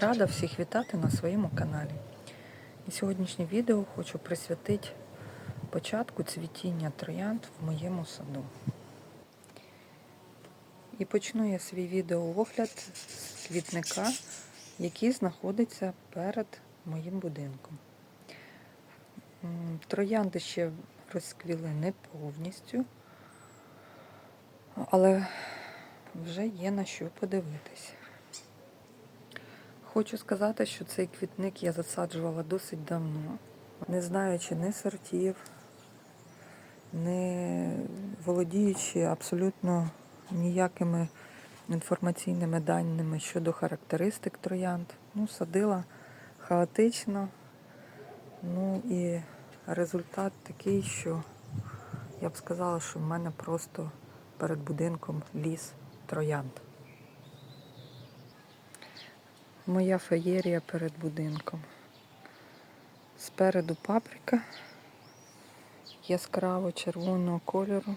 Рада всіх вітати на своєму каналі. І сьогоднішнє відео хочу присвятити початку цвітіння троянд в моєму саду. І почну я свій відеоогляд з квітника, який знаходиться перед моїм будинком. Троянди ще розквіли не повністю, але вже є на що подивитись. Хочу сказати, що цей квітник я засаджувала досить давно, не знаючи ні сортів, не володіючи абсолютно ніякими інформаційними даними щодо характеристик троянд. Ну, садила хаотично. Ну і результат такий, що я б сказала, що в мене просто перед будинком ліс троянд. Моя феєрія перед будинком. Спереду паприка яскраво червоного кольору.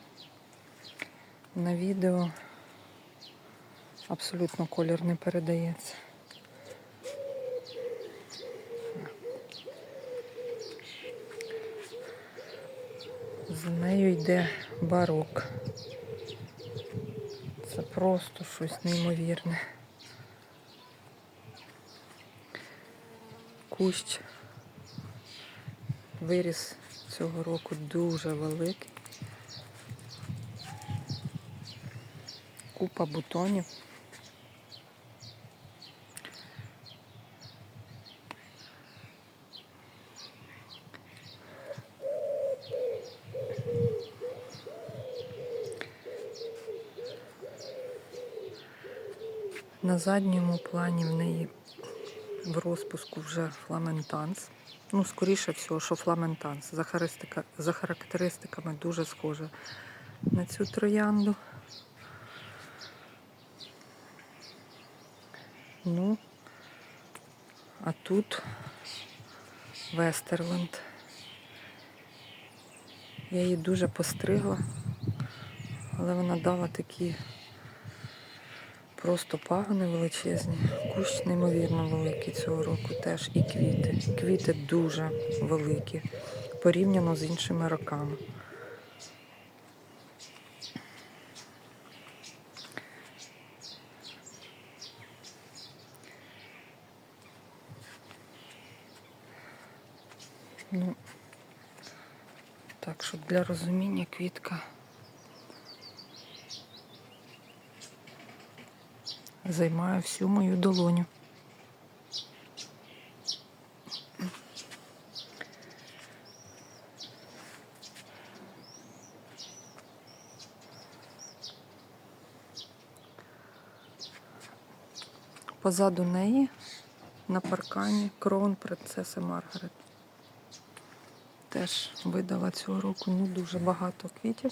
На відео абсолютно колір не передається. З нею йде барок. Це просто щось неймовірне. Кущ виріс цього року дуже великий. Купа бутонів. На задньому плані в неї в розпуску вже фламентанс. Ну, скоріше всього, що фламентанс. За, характеристика- за характеристиками дуже схоже на цю троянду. Ну, а тут Вестерленд. Я її дуже постригла, але вона дала такі Просто пагони величезні, кущ неймовірно великий цього року теж і квіти. Квіти дуже великі порівняно з іншими роками. Ну, так, щоб для розуміння квітка займає всю мою долоню. Позаду неї на паркані крон принцеси Маргарет. Теж видала цього року ну, дуже багато квітів.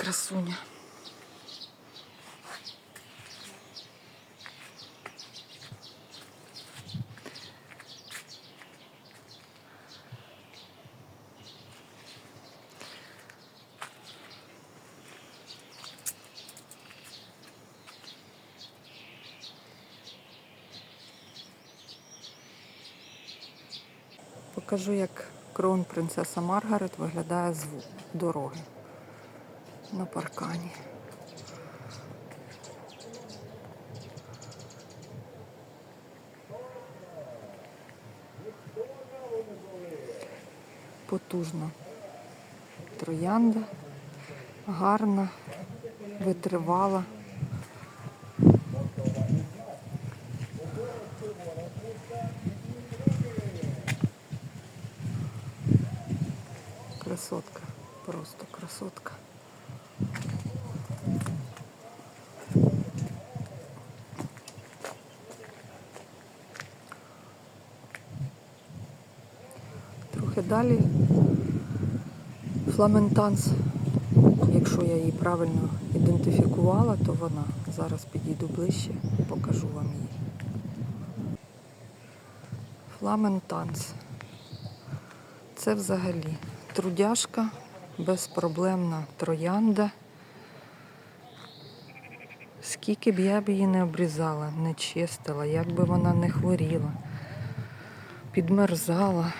Красуня. Покажу, як крон принцеса Маргарет виглядає з дороги на паркані. Потужна троянда, гарна, витривала. Красотка, просто красотка. Далі фламентанс, якщо я її правильно ідентифікувала, то вона. Зараз підійду ближче, покажу вам її. Фламентанс. Це взагалі трудяшка, безпроблемна троянда. Скільки б я б її не обрізала, не чистила, як би вона не хворіла, підмерзала,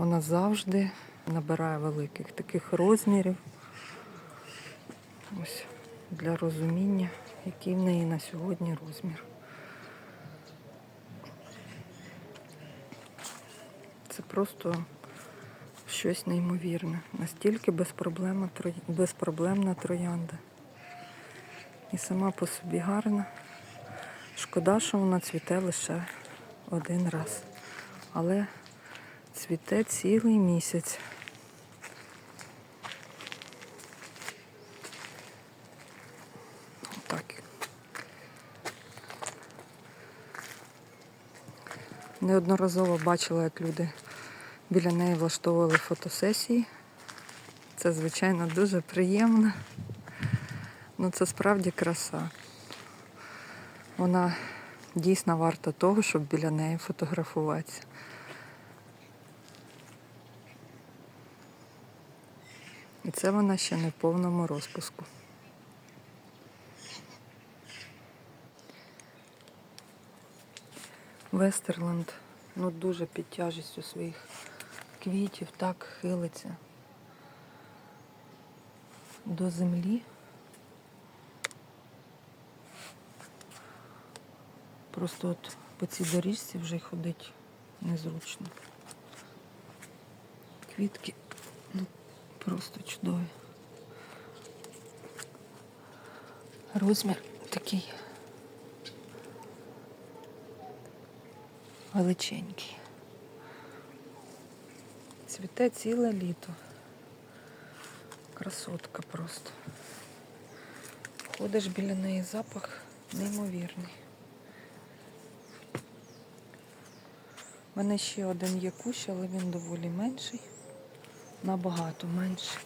вона завжди набирає великих таких розмірів. Ось для розуміння, який в неї на сьогодні розмір. Це просто щось неймовірне. Настільки безпроблемна, безпроблемна троянда. І сама по собі гарна. Шкода, що вона цвіте лише один раз. Але цвіте цілий місяць. Так. Неодноразово бачила, як люди біля неї влаштовували фотосесії. Це, звичайно, дуже приємно. Ну, це справді краса. Вона дійсно варта того, щоб біля неї фотографуватися. І це вона ще не в повному розпуску. Вестерленд ну, дуже під тяжістю своїх квітів так хилиться до землі. Просто от по цій доріжці вже ходить незручно. Квітки просто чудові. Розмір такий величенький. Цвіте ціле літо. Красотка просто. Ходиш біля неї запах неймовірний. У мене ще один є кущ, але він доволі менший. Набагато менший.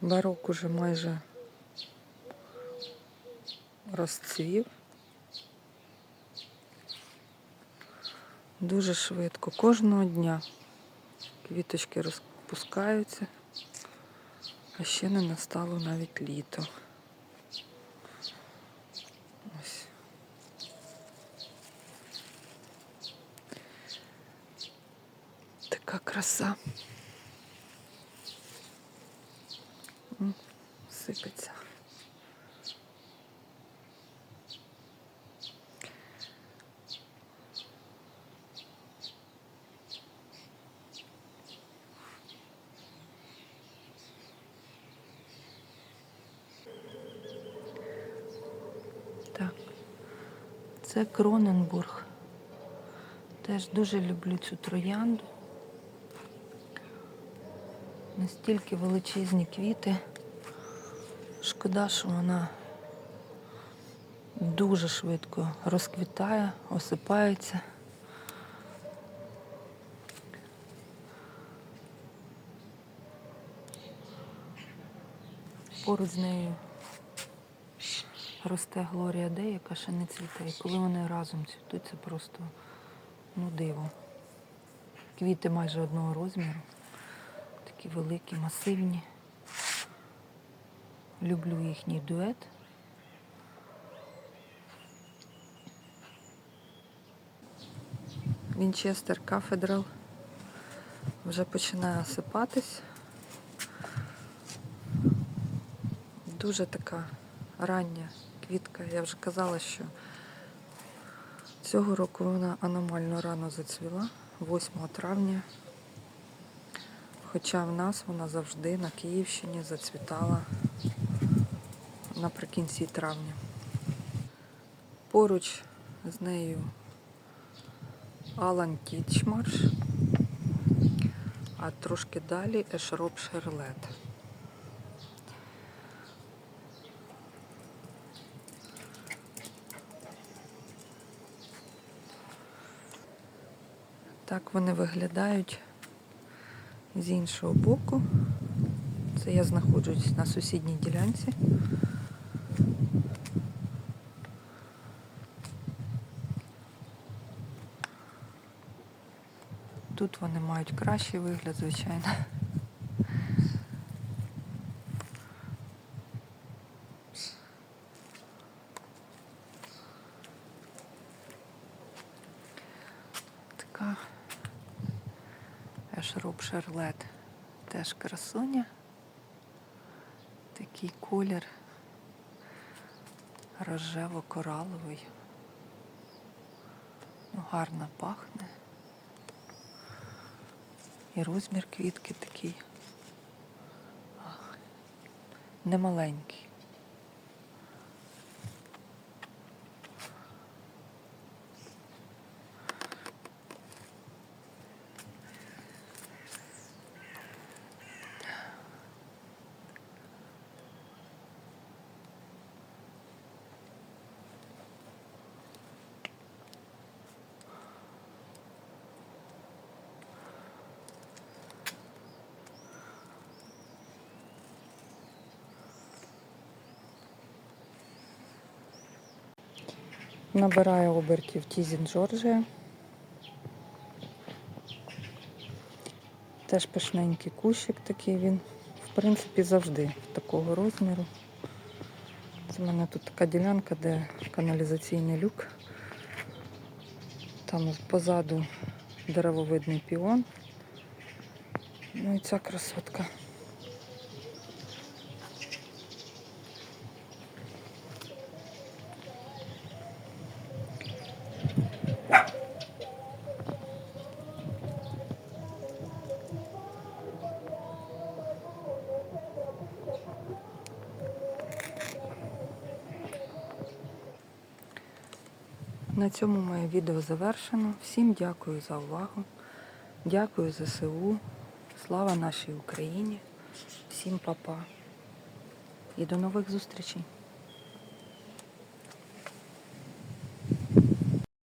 Барок уже майже розцвів. Дуже швидко. Кожного дня квіточки розпускаються, а ще не настало навіть літо. Ось. Така краса. Сипеться. Так. Це Кроненбург. Теж дуже люблю цю троянду. Настільки величезні квіти. Шкода, що вона дуже швидко розквітає, осипається. Поруч з нею росте Глорія Де, яка ще не цвіте. І коли вони разом цвітуть, це просто ну, диво. Квіти майже одного розміру. Такі великі, масивні. Люблю їхній дует. Вінчестер Кафедрал вже починає осипатись. Дуже така рання квітка. Я вже казала, що цього року вона аномально рано зацвіла, 8 травня. Хоча в нас вона завжди на Київщині зацвітала наприкінці травня. Поруч з нею Алан Тічмарш, а трошки далі Ешроп Шерлет. Так вони виглядають з іншого боку. Це я знаходжусь на сусідній ділянці. Тут вони мають кращий вигляд, звичайно. Така Ешруб Шарлет теж красуня. Такий колір рожево-кораловий. Ну, гарно пахне. І розмір квітки такий. Немаленький. Набираю обертів Тізін Джорджія. Теж пишненький кущик такий він. В принципі, завжди такого розміру. Це в мене тут така ділянка, де каналізаційний люк. Там позаду деревовидний піон. Ну і ця красотка. На цьому моє відео завершено. Всім дякую за увагу. Дякую ЗСУ. Слава нашій Україні. Всім па-па. І до нових зустрічей.